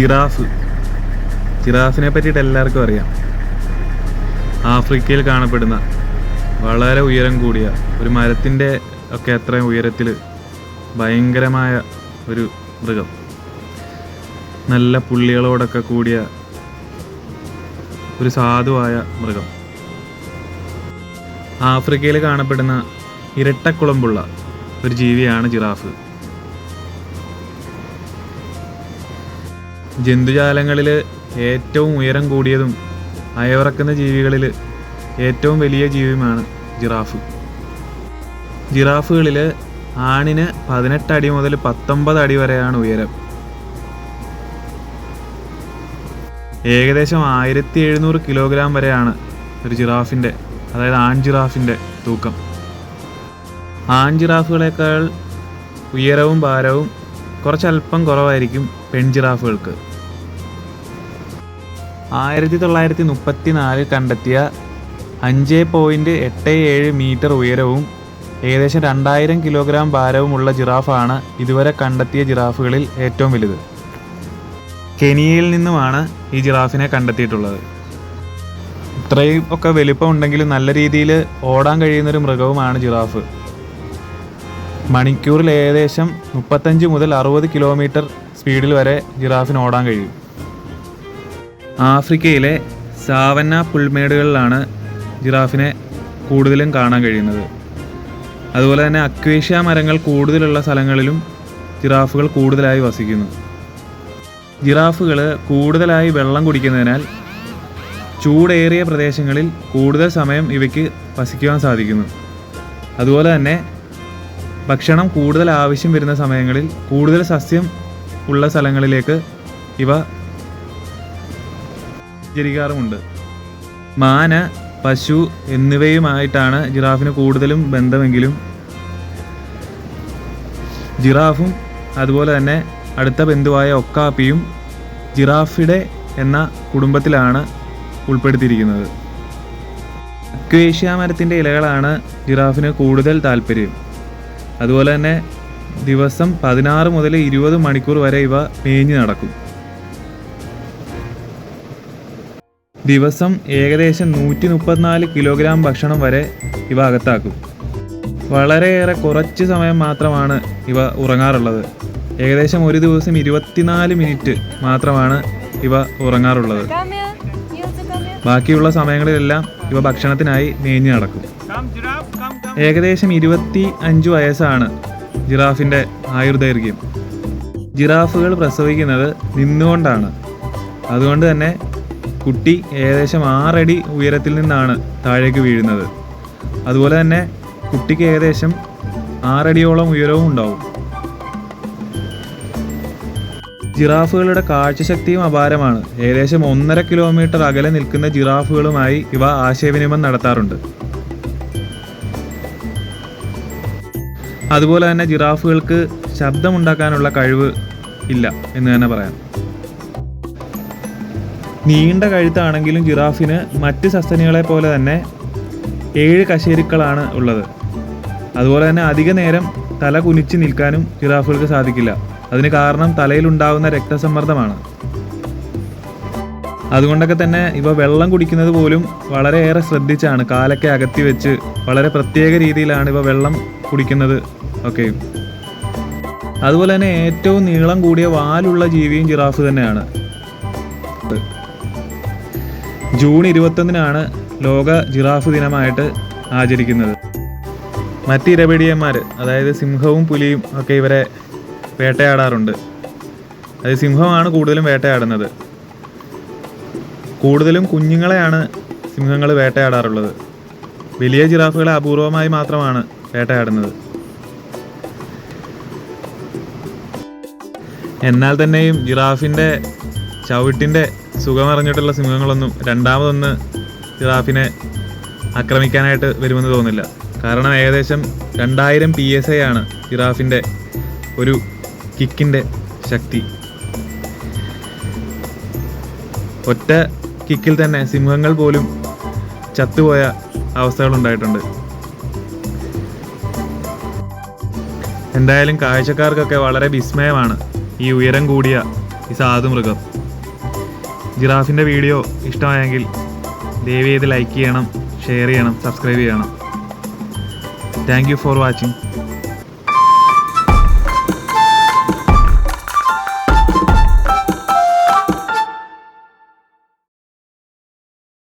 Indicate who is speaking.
Speaker 1: Giraffe. ജിറാഫിനെ പറ്റിയിട്ട് എല്ലാവർക്കും അറിയാം. ആഫ്രിക്കയിൽ കാണപ്പെടുന്ന വളരെ ഉയരം കൂടിയ ഒരു മരത്തിന്റെ ഒക്കെ അത്രയും ഉയരത്തിൽ ഭയങ്കരമായ ഒരു മൃഗം. നല്ല പുള്ളികളോടൊക്കെ കൂടിയ ഒരു സാധുവായ മൃഗം. ആഫ്രിക്കയിൽ കാണപ്പെടുന്ന ഇരട്ടക്കുളമ്പുള്ള ഒരു ജീവിയാണ് ജിറാഫ്. ജന്തുജാലങ്ങളിൽ ഏറ്റവും ഉയരം കൂടിയതും അയവിറക്കുന്ന ജീവികളിൽ ഏറ്റവും വലിയ ജീവിയുമാണ് ജിറാഫ്. ജിറാഫുകളിൽ ആണിന് പതിനെട്ട് അടി മുതൽ പത്തൊമ്പത് അടി വരെയാണ് ഉയരം. ഏകദേശം ആയിരത്തി എഴുന്നൂറ് കിലോഗ്രാം വരെയാണ് ഒരു ജിറാഫിന്റെ അതായത് ആൺ ജിറാഫിന്റെ തൂക്കം. ആൺ ജിറാഫുകളേക്കാൾ ഉയരവും ഭാരവും കുറച്ചല്പം കുറവായിരിക്കും പെൺ ജിറാഫുകൾക്ക്. ആയിരത്തി തൊള്ളായിരത്തി മുപ്പത്തി നാലിൽ കണ്ടെത്തിയ അഞ്ച് പോയിന്റ് എട്ട് ഏഴ് മീറ്റർ ഉയരവും ഏകദേശം രണ്ടായിരം കിലോഗ്രാം ഭാരവുമുള്ള ജിറാഫാണ് ഇതുവരെ കണ്ടെത്തിയ ജിറാഫുകളിൽ ഏറ്റവും വലുത്. കെനിയയിൽ നിന്നുമാണ് ഈ ജിറാഫിനെ കണ്ടെത്തിയിട്ടുള്ളത്. ഇത്രയും ഒക്കെ വലിപ്പം ഉണ്ടെങ്കിലും നല്ല രീതിയിൽ ഓടാൻ കഴിയുന്നൊരു മൃഗവുമാണ് ജിറാഫ്. മണിക്കൂറിൽ ഏകദേശം മുപ്പത്തഞ്ച് മുതൽ അറുപത് കിലോമീറ്റർ സ്പീഡിൽ വരെ ജിറാഫിന് ഓടാൻ കഴിയും. ആഫ്രിക്കയിലെ സാവന്ന പുൽമേടുകളിലാണ് ജിറാഫിനെ കൂടുതലും കാണാൻ കഴിയുന്നത്. അതുപോലെ തന്നെ അക്വേഷ്യ മരങ്ങൾ കൂടുതലുള്ള സ്ഥലങ്ങളിലും ജിറാഫുകൾ കൂടുതലായി വസിക്കുന്നു. ജിറാഫുകൾ കൂടുതലായി വെള്ളം കുടിക്കുന്നതിനാൽ ചൂടേറിയ പ്രദേശങ്ങളിൽ കൂടുതൽ സമയം ഇവയ്ക്ക് വസിക്കുവാൻ സാധിക്കുന്നു. അതുപോലെ തന്നെ ഭക്ഷണം കൂടുതൽ ആവശ്യം വരുന്ന സമയങ്ങളിൽ കൂടുതൽ സസ്യം ഉള്ള സ്ഥലങ്ങളിലേക്ക് ഇവ സഞ്ചരിക്കാറുമുണ്ട് മാന പശു എന്നിവയുമായിട്ടാണ് ജിറാഫിന് കൂടുതലും ബന്ധമെങ്കിലും ജിറാഫും അതുപോലെ തന്നെ അടുത്ത ബന്ധുവായ ഒക്കാപ്പിയും ജിറാഫിഡെ എന്ന കുടുംബത്തിലാണ് ഉൾപ്പെടുത്തിയിരിക്കുന്നത്. അക്വേഷ്യ മരത്തിന്റെ ഇലകളാണ് ജിറാഫിന് കൂടുതൽ താല്പര്യം. അതുപോലെ തന്നെ ദിവസം പതിനാറ് മുതൽ ഇരുപത് മണിക്കൂർ വരെ ഇവ മേഞ്ഞു നടക്കും. ദിവസം ഏകദേശം നൂറ്റി മുപ്പത്തിനാല് കിലോഗ്രാം ഭക്ഷണം വരെ ഇവ അകത്താക്കും. വളരെയേറെ കുറച്ച് സമയം മാത്രമാണ് ഇവ ഉറങ്ങാറുള്ളത്. ഏകദേശം ഒരു ദിവസം ഇരുപത്തിനാല് മിനിറ്റ് മാത്രമാണ് ഇവ ഉറങ്ങാറുള്ളത്. ബാക്കിയുള്ള സമയങ്ങളിലെല്ലാം ഇവ ഭക്ഷണത്തിനായി മേഞ്ഞു നടക്കും. ഏകദേശം ഇരുപത്തി അഞ്ച് വയസ്സാണ് ജിറാഫിന്റെ ആയുർദൈർഘ്യം. ജിറാഫുകൾ പ്രസവിക്കുന്നത് നിന്നുകൊണ്ടാണ്. അതുകൊണ്ട് തന്നെ കുട്ടി ഏകദേശം ആറടി ഉയരത്തിൽ നിന്നാണ് താഴേക്ക് വീഴുന്നത്. അതുപോലെ തന്നെ കുട്ടിക്ക് ഏകദേശം ആറടിയോളം ഉയരവും ഉണ്ടാവും. ജിറാഫുകളുടെ കാഴ്ചശക്തിയും അപാരമാണ്. ഏകദേശം ഒന്നര കിലോമീറ്റർ അകലെ നിൽക്കുന്ന ജിറാഫുകളുമായി ഇവ ആശയവിനിമയം നടത്താറുണ്ട്. അതുപോലെ തന്നെ ജിറാഫുകൾക്ക് ശബ്ദമുണ്ടാക്കാനുള്ള കഴിവ് ഇല്ല എന്ന് തന്നെ പറയാം. നീണ്ട കഴുത്താണെങ്കിലും ജിറാഫിന് മറ്റ് സസ്തനികളെ പോലെ തന്നെ ഏഴ് കശേരുക്കളാണ് ഉള്ളത്. അതുപോലെ തന്നെ അധിക നേരം തല കുനിച്ച് നിൽക്കാനും ജിറാഫുകൾക്ക് സാധിക്കില്ല. അതിന് കാരണം തലയിലുണ്ടാകുന്ന രക്തസമ്മർദ്ദമാണ്. അതുകൊണ്ടൊക്കെ തന്നെ ഇവ വെള്ളം കുടിക്കുന്നത് പോലും വളരെയേറെ ശ്രദ്ധിച്ചാണ് കാലൊക്കെ അകത്തി വെച്ച് വളരെ പ്രത്യേക രീതിയിലാണ് ഇവ വെള്ളം കുടിക്കുന്നത് ഒക്കെയും അതുപോലെ തന്നെ ഏറ്റവും നീളം കൂടിയ വാലുള്ള ജീവിയും ജിറാഫ് തന്നെയാണ്. ജൂൺ ഇരുപത്തൊന്നിനാണ് ലോക ജിറാഫ് ദിനമായിട്ട് ആചരിക്കുന്നത്. മറ്റ് ഇരപിടിയന്മാർ അതായത് സിംഹവും പുലിയും ഒക്കെ ഇവരെ വേട്ടയാടാറുണ്ട്. അത് സിംഹമാണ് കൂടുതലും വേട്ടയാടുന്നത്. കൂടുതലും കുഞ്ഞുങ്ങളെയാണ് സിംഹങ്ങൾ വേട്ടയാടാറുള്ളത്. വലിയ ജിറാഫുകളെ അപൂർവമായി മാത്രമാണ് വേട്ടയാടുന്നത്. എന്നാൽ തന്നെയും ജിറാഫിന്റെ ചവിട്ടിന്റെ സുഖമറിഞ്ഞിട്ടുള്ള സിംഹങ്ങളൊന്നും രണ്ടാമതൊന്ന് ജിറാഫിനെ ആക്രമിക്കാനായിട്ട് വരുമെന്ന് തോന്നുന്നില്ല. കാരണം ഏകദേശം രണ്ടായിരം പി എസ് ഐ ആണ് ജിറാഫിന്റെ ഒരു കിക്കിന്റെ ശക്തി. ഒറ്റ കിക്കിൽ തന്നെ സിംഹങ്ങൾ പോലും ചത്തുപോയ അവസ്ഥകളുണ്ടായിട്ടുണ്ട് എന്തായാലും കാഴ്ചക്കാർക്കൊക്കെ വളരെ വിസ്മയമാണ് ഈ ഉയരം കൂടിയ ഈ സാധു മൃഗം ജിറാഫിന്റെ വീഡിയോ ഇഷ്ടമായെങ്കിൽ ദയവ് ചെയ്ത് ലൈക്ക് ചെയ്യണം ഷെയർ ചെയ്യണം സബ്സ്ക്രൈബ് ചെയ്യണം. Thank you for watching